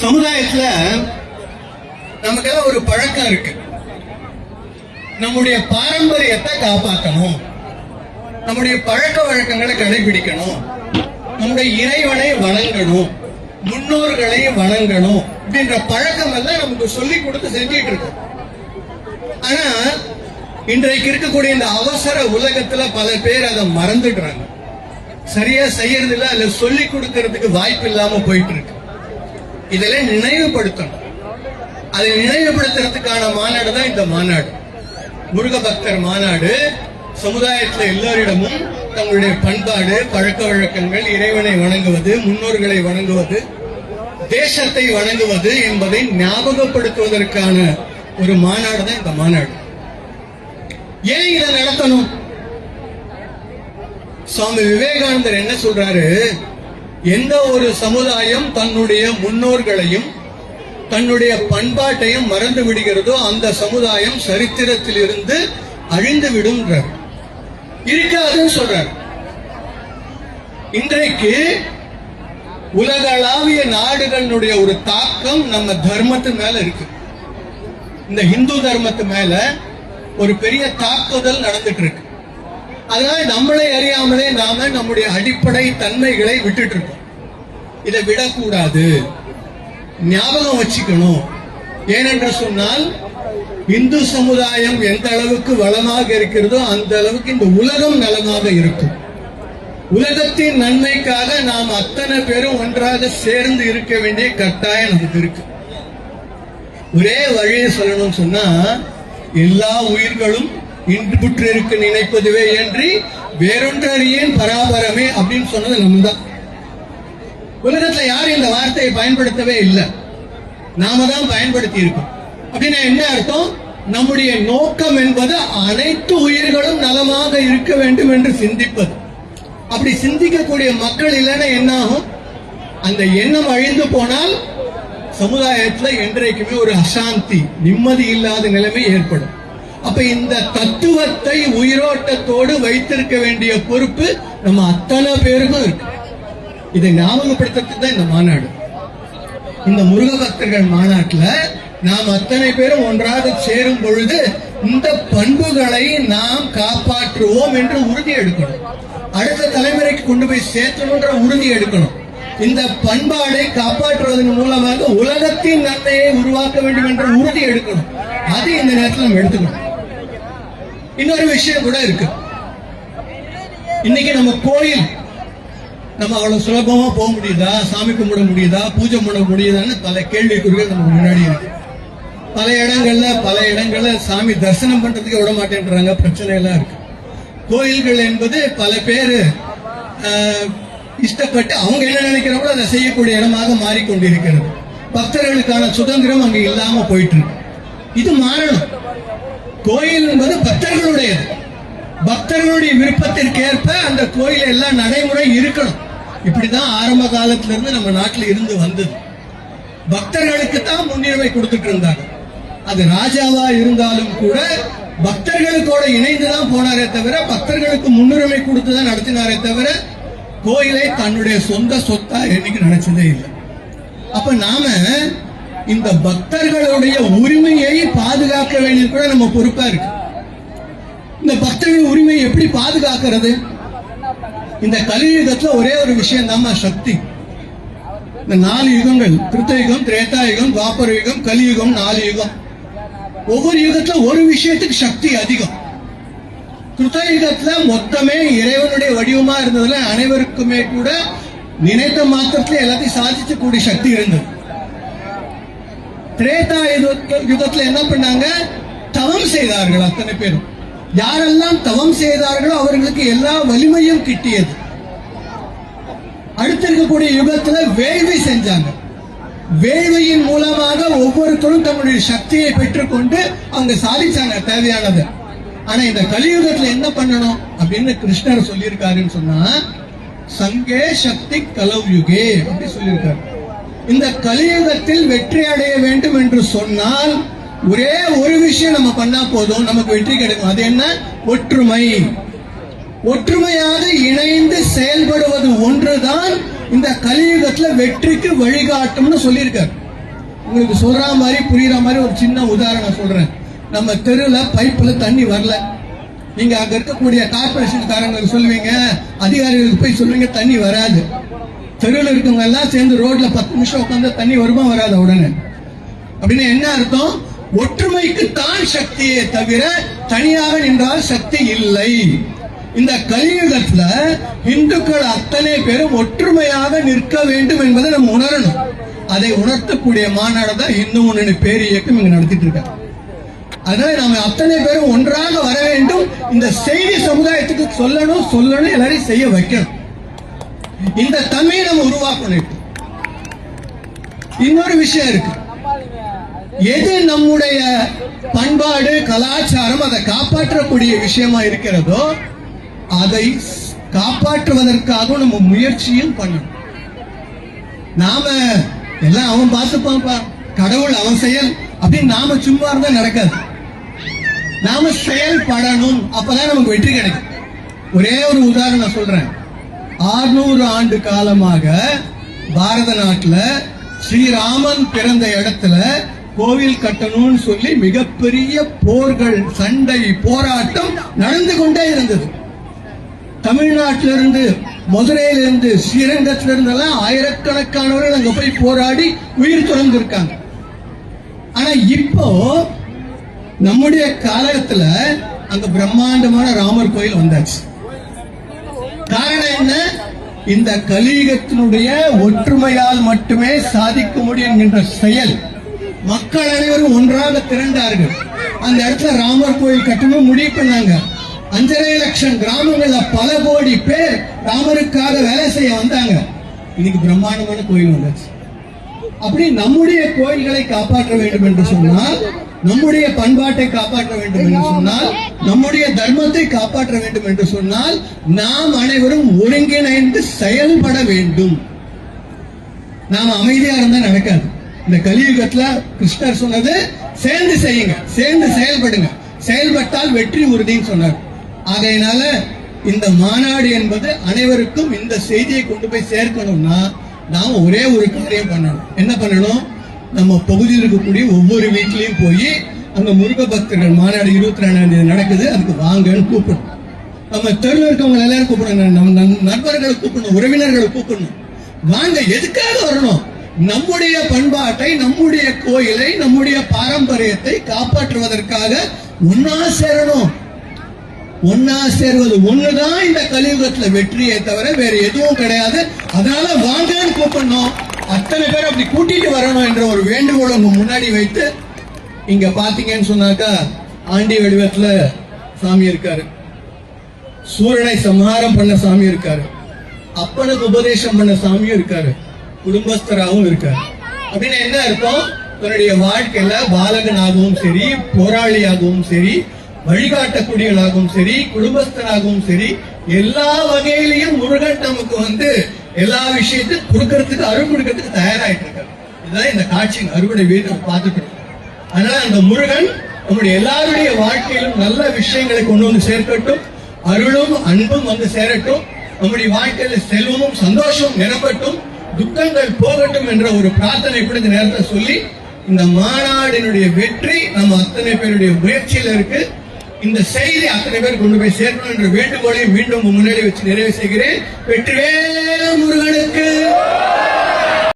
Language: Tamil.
சமுதாயத்துல நமக்கெல்லாம் ஒரு பழக்கம் இருக்கு. நம்முடைய பாரம்பரியத்தை காப்பாற்றணும் நம்முடைய பழக்க வழக்கங்களை கடைபிடிக்கணும். நம்முடைய இறைவனை வணங்கணும். முன்னோர்களை வணங்கணும். அப்படின்ற பழக்கம் எல்லாம் நமக்கு சொல்லி கொடுத்து செஞ்சிட்டு இருக்கோம் ஆனா இன்றைக்கு இருக்கக்கூடிய இந்த அவசர உலகத்துல பல பேர் அதை மறந்துடுறாங்க. சரியா செய்யறது இல்ல அல்ல சொல்லி கொடுக்கறதுக்கு வாய்ப்பு இல்லாம போயிட்டு இருக்கு. இதெல்லாம் நினைவுபடுத்தணும். அதை நினைவுபடுத்துறதுக்கான மாநாடு தான் இந்த மாநாடு. முருக பக்தர் மாநாடு சமுதாயத்துல எல்லோரிடமும் தங்களுடைய பண்பாடு பழக்க வழக்கங்கள் இறைவனை வணங்குவது முன்னோர்களை வணங்குவது தேசத்தை வணங்குவது என்பதை ஞாபகப்படுத்துவதற்கான ஒரு மாநாடு தான் இந்த மாநாடு. ஏன் இதை நடத்தணும்? சுவாமி விவேகானந்தர் என்ன சொல்றாரு? எந்த ஒரு சமுதாயம் தன்னுடைய முன்னோர்களையும் தன்னுடைய பண்பாட்டையும் மறந்து விடுகிறதோ அந்த சமுதாயம் சரித்திரத்தில் இருந்து அழிந்து விடும்ன்றார். இருக்காதுன்னு சொல்றார். இன்றைக்கு உலகளாவிய நாடுகளினுடைய ஒரு தாக்கம் நம்ம தர்மத்து மேல இருக்கு. இந்த இந்து தர்மத்து மேல ஒரு பெரிய தாக்குதல் நடந்துட்டு இருக்கு. அதனால நம்மளை அறியாமலே நாம நம்முடைய அடிப்படை தன்மைகளை விட்டுட்டு இருக்கோம். இதை விடக்கூடாது. ஞாபகம் வச்சுக்கணும். ஏனென்று சொன்னால் இந்து சமுதாயம் எந்த அளவுக்கு வளமாக இருக்கிறதோ அந்த அளவுக்கு இந்த உலகம் நலமாக இருக்கும். உலகத்தின் நன்மைக்காக நாம் அத்தனை பேரும் ஒன்றாக சேர்ந்து இருக்க வேண்டிய கட்டாயம் நமக்கு இருக்கு. ஒரே வழியை சொல்லணும்னு சொன்னா எல்லா உயிர்களும் இன்புற்றிருக்கு நினைப்பதுவே என்று வேறொன்றறியேன் பராபரமே அப்படின்னு சொன்னது நம்ம தான். உலகத்துல யாரும் இந்த வார்த்தையை பயன்படுத்தவே இல்லை. நாம தான் பயன்படுத்தி இருக்கோம் அப்படின்னா என்ன அர்த்தம்? நம்முடைய நோக்கம் என்பது அனைத்து உயிர்களும் நலமாக இருக்க வேண்டும் என்று சிந்திப்பது. அப்படி சிந்திக்கக்கூடிய மக்கள் இல்லைன்னா என்ன ஆகும் அந்த எண்ணம் அழிந்து போனால் சமுதாயத்துல என்றைக்குமே ஒரு அசாந்தி நிம்மதி இல்லாத நிலைமை ஏற்படும். அப்ப இந்த தத்துவத்தை உயிரோட்டத்தோடு வைத்திருக்க வேண்டிய பொறுப்பு நம்ம அத்தனை பேருக்கும் இருக்கு. இதை ஞாபகப்படுத்துறதுக்கு தான் இந்த மாநாடு. இந்த முருக பக்தர்கள் மாநாட்டுல நாம் அத்தனை பேரும் ஒன்றாக சேரும் பொழுது இந்த பண்புகளை நாம் காப்பாற்றுவோம் என்று உறுதி எடுக்கணும். அடுத்த தலைமுறைக்கு கொண்டு போய் சேர்த்தணுன்ற உறுதி எடுக்கணும். இந்த பண்பாடை காப்பாற்றுவதன் மூலமாக உலகத்தின் நன்மையை உருவாக்க வேண்டும் என்ற உறுதி எடுக்கணும். அது இந்த நேரத்தில் நம்ம எடுத்துக்கணும். இன்னொரு விஷயம் கூட இருக்கு. இன்னைக்கு நம்ம கோயில் நம்ம அவ்வளவு சுலபமா போக முடியுதா? சாமி கும்பிட முடியுதா? பூஜை பண்ண முடியுதான்னு பல கேள்விக்குறிகள் நமக்கு முன்னாடி இருக்கு. பல இடங்கள்ல பல இடங்கள்ல சாமி தரிசனம் பண்றதுக்கு விட மாட்டேன்றாங்க. பிரச்சனை எல்லாம் இருக்கு. கோயில்கள் என்பது பல பேர் இஷ்டப்பட்டு அவங்க என்ன நினைக்கிறாங்களோ அதை செய்யக்கூடிய இடமாக மாறிக்கொண்டிருக்கிறது. பக்தர்களுக்கான சுதந்திரம் அங்க இல்லாம போயிட்டு இருக்கு இது மாறணும். கோயில் என்பது பக்தர்களுடையது. பக்தர்களுடைய விருப்பத்திற்கேற்ப அந்த கோயில் எல்லாம் நடைமுறை இருக்கணும். இப்படிதான் ஆரம்ப காலத்துல இருந்து நம்ம நாட்டில் இருந்து வந்தது. பக்தர்களுக்கு தான் முன்னுரிமை கொடுத்துட்டு இருந்தாங்க. அது ராஜாவா இருந்தாலும் கூட பக்தர்களுக்கோட இணைந்துதான் போனாரே தவிர பக்தர்களுக்கு முன்னுரிமை கொடுத்துதான் நடத்தினாரே தவிர கோயிலை தன்னுடைய சொந்த சொத்தா என்னைக்கு நினைச்சதே இல்லை. அப்ப நாம இந்த பக்தர்களுடைய உரிமையை பாதுகாக்க வேண்டியது கூட நம்ம பொறுப்பா இருக்கு. இந்த பக்தர்கள் உரிமையை எப்படி பாதுகாக்கிறது? இந்த கலியுகத்துல ஒரே ஒரு விஷயம் தான் சக்தி. இந்த நாலு யுகங்கள் கிருத்தயுகம் திரேதாயுகம் துவாபர யுகம் கலியுகம் நாலு யுகம். ஒவ்வொரு யுகத்துல ஒரு விஷயத்துக்கு சக்தி அதிகம். கிருத்தயுகத்துல மொத்தமே இறைவனுடைய வடிவமா இருந்ததுல அனைவருக்குமே கூட நினைத்த மாத்திரத்துல எல்லாத்தையும் சாதிச்சக்கூடிய சக்தி இருந்தது. திரேதா யுகத்துல- யுகத்துல என்ன பண்ணாங்க? தவம் செய்தார்கள் அத்தனை பேரும். யாரெல்லாம் தவம் செய்தார்களோ அவர்களுக்கு எல்லா வலிமையும் கிட்டியது. அடுத்து இருக்கக்கூடிய யுகத்துல வேள்வி செஞ்சாங்க. வேள்வையின் மூலமாக ஒவ்வொருத்தரும் தன்னுடைய சக்தியை பெற்றுக்கொண்டு அவங்க சாதிச்சாங்க தேவையானது. ஆனா இந்த கலியுகத்துல என்ன பண்ணணும் அப்படின்னு கிருஷ்ணர் சொல்லியிருக்காருன்னு சொன்னா சங்கே சக்தி கலவ்யுகே அப்படி சொல்லியிருக்காரு. இந்த கலியுகத்தில் வெற்றி அடைய வேண்டும் என்று சொன்னால் ஒரே ஒரு விஷயம் நம்ம பண்ணா போதும் நமக்கு வெற்றி கிடைக்கும். அது என்ன? ஒற்றுமை. ஒற்றுமையாக இணைந்து செயல்படுவது ஒன்றுதான் இந்த கலியுகத்துல வெற்றிக்கு வழிகாட்டும்னு சொல்லியிருக்காரு. உங்களுக்கு சொல்ற மாதிரி புரியுற மாதிரி ஒரு சின்ன உதாரணம் சொல்றேன். நம்ம தெருல பைப்ல தண்ணி வரல. நீங்க அங்க இருக்கக்கூடிய கார்பரேஷன்காரங்களுக்கு சொல்லுவீங்க அதிகாரிகளுக்கு போய் சொல்லுவீங்க தண்ணி வராது. தெருவில் இருக்கவங்க எல்லாம் சேர்ந்து ரோட்ல பத்து நிமிஷம் உட்காந்து தண்ணி வருமா வராது உடனே? அப்படின்னு என்ன அர்த்தம்? ஒற்றுமைக்குத்தான் சக்தியே தவிர தனியாக நின்றால் சக்தி இல்லை. இந்த கலியுகத்துல இந்துக்கள் அத்தனை பேரும் ஒற்றுமையாக நிற்க வேண்டும் என்பதை நம்ம உணரணும். அதை உணர்த்தக்கூடிய மாநாடு தான் இந்து முன்னணி பேர் இயக்கம் இங்க நடத்திட்டு இருக்காங்க. அதனால நாம அத்தனை பேரும் ஒன்றாக வர வேண்டும். இந்த செய்தி சமுதாயத்துக்கு சொல்லணும் சொல்லணும் எல்லாரையும் செய்ய வைக்கணும். இந்த தன்மையை நம்ம உருவாக்கணும். இன்னொரு விஷயம் இருக்கு. எது நம்முடைய பண்பாடு கலாச்சாரம் அதை காப்பாற்றக்கூடிய விஷயமா இருக்கிறதோ அதை காப்பாற்றுவதற்காக நம்ம முயற்சியும் பண்ணணும். நாம எல்லாம் அவன் பார்த்துப்பான்ப்பா. கடவுள் அவன் செயல் அப்படின்னு நாம சும்மா இருந்தா நடக்காது. நாம செயல்படணும். அப்பதான் நமக்கு வெற்றி கிடைக்கும். ஒரே ஒரு உதாரணம் சொல்றேன். ஆறுநூறு ஆண்டு காலமாக பாரத நாட்டுல ஸ்ரீராமன் பிறந்த இடத்துல கோவில் கட்டணும்னு சொல்லி மிகப்பெரிய போர்கள் சண்டை போராட்டம் நடந்து கொண்டே இருந்தது. தமிழ்நாட்டிலிருந்து மதுரையிலிருந்து ஸ்ரீரங்கத்திலிருந்து எல்லாம் ஆயிரக்கணக்கானவர்கள் அங்க போய் போராடி உயிர் துறந்திருக்காங்க. ஆனா இப்போ நம்முடைய காலத்துல அங்க பிரம்மாண்டமான ராமர் கோயில் வந்தாச்சு. காரணம் என்ன? இந்த கலியுகத்தினுடைய ஒற்றுமையால் மட்டுமே சாதிக்க முடியும் என்கின்ற செயல் மக்கள் அனைவரும் ஒன்றாக திரண்டார்கள். அந்த இடத்துல ராமர் கோயில் கட்டணும் முடிவு பண்ணாங்க. அஞ்சரை லட்சம் கிராமங்கள்ல பல கோடி பேர் ராமருக்காக வேலை செய்ய வந்தாங்க. இன்னைக்கு பிரம்மாண்டமான கோயில் வந்தாச்சு. அப்படி நம்முடைய கோயில்களை காப்பாற்ற வேண்டும் என்று சொன்னால் நம்முடைய பண்பாட்டை காப்பாற்ற வேண்டும் என்று சொன்னால் நம்முடைய தர்மத்தை காப்பாற்ற வேண்டும் என்று சொன்னால் நாம் அனைவரும் ஒருங்கிணைந்து செயல்பட வேண்டும். நாம் அமைதியா இருந்தா நடக்காது. இந்த கலியுகத்துல கிருஷ்ணர் சொன்னது சேர்ந்து செய்யுங்க சேர்ந்து செயல்படுங்க. செயல்பட்டால் வெற்றி உறுதின்னு சொன்னார். ஆகையினால இந்த மாநாடு என்பது அனைவருக்கும் இந்த செய்தியை கொண்டு போய் சேர்க்கணும்னா நாம ஒரே ஒரு காரியம் பண்ணணும். என்ன பண்ணணும்? நம்ம பகுதியில் இருக்கக்கூடிய ஒவ்வொரு வீட்லயும் போய் அங்க முருக பக்தர்கள் மாநாடு இருபத்தி ரெண்டாம் தேதி நடக்குது அதுக்கு வாங்கன்னு கூப்பிடணும். நம்ம தெருவில் இருக்கவங்க எல்லாரும் கூப்பிடணும் நம்ம நண்பர்களை கூப்பிடணும் உறவினர்களை கூப்பிடணும். வாங்க எதுக்காக வரணும்? நம்முடைய பண்பாட்டை நம்முடைய கோயிலை நம்முடைய பாரம்பரியத்தை காப்பாற்றுவதற்காக ஒன்னா சேரணும். ஒன்னா சேர்வது ஒண்ணுதான் இந்த கலியுகத்துல வெற்றியை தவிர வேற எதுவும் கிடையாது. அதனால வாங்கன்னு கூப்பிடணும். அத்தனை பேர் அப்படி கூட்டிட்டு வரணும் என்ற ஒரு வேண்டுகோள் உங்க முன்னாடி வைத்து இங்க பாத்தீங்கன்னு சொன்னாக்கா ஆண்டி வடிவத்துல சாமி இருக்காரு. சூரனை சம்ஹாரம் பண்ண சாமி இருக்காரு. அப்பனுக்கு உபதேசம் பண்ண சாமியும் இருக்காரு. குடும்பஸ்தராகவும் இருக்காரு. அப்படின்னு என்ன அர்த்தம்? தன்னுடைய வாழ்க்கையில பாலகனாகவும் சரி போராளியாகவும் சரி வழிகாட்டக்கூடியவனாகவும் சரி குடும்பஸ்தனாகவும் சரி எல்லா வகையிலையும் முருகன் நமக்கு வந்து எல்லா விஷயத்தையும் கொடுக்கறதுக்கு அருள் கொடுக்கறதுக்கு தயாராயிட்டு இருக்காரு. இதுதான் இந்த காட்சியின் அறுவடை வீடு நம்ம பார்த்துட்டு அதனால அந்த முருகன் நம்முடைய எல்லாருடைய வாழ்க்கையிலும் நல்ல விஷயங்களை கொண்டு வந்து சேர்க்கட்டும். அருளும் அன்பும் வந்து சேரட்டும். நம்முடைய வாழ்க்கையில செல்வமும் சந்தோஷமும் நிரப்பட்டும் துக்கங்கள் போகட்டும் என்ற ஒரு பிரார்த்தனை கூட இந்த நேரத்தை சொல்லி இந்த மாநாடினுடைய வெற்றி நம்ம அத்தனை பேருடைய முயற்சியில இருக்கு. இந்த செய்தி அத்தனை பேர் கொண்டு போய் சேர்க்கணும் என்ற வேண்டுகோளை மீண்டும் உங்க முன்னாடி வச்சு நிறைவு செய்கிறேன். வெற்றிவேல் முருகனுக்கு!